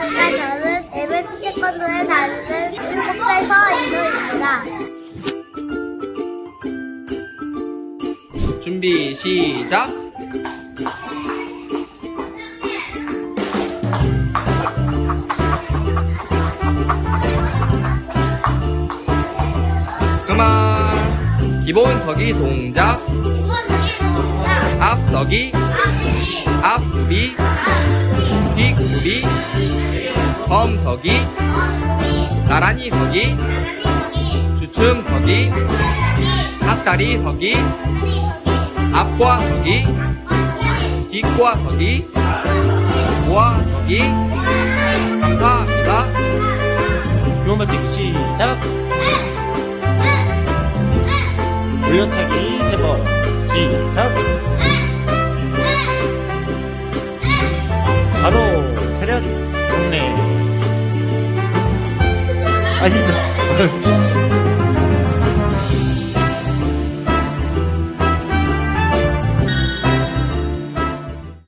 안녕하십니까. 저는 MBC 태권도에 다니는 7살 서인우입니다. 준비 시작. 그만. 기본 서기 동작. 앞 서기. 앞 구비. 뒤 구비. 범 서기. 나란히 서기. 주춤 서기. 닭다리 서기. 앞과 서기, 뒷과 서기, 모아 서기. 감사합니다. 교원 맞추기 시작 올려차기 세 번 시작 바로 차렷 동네. 아니죠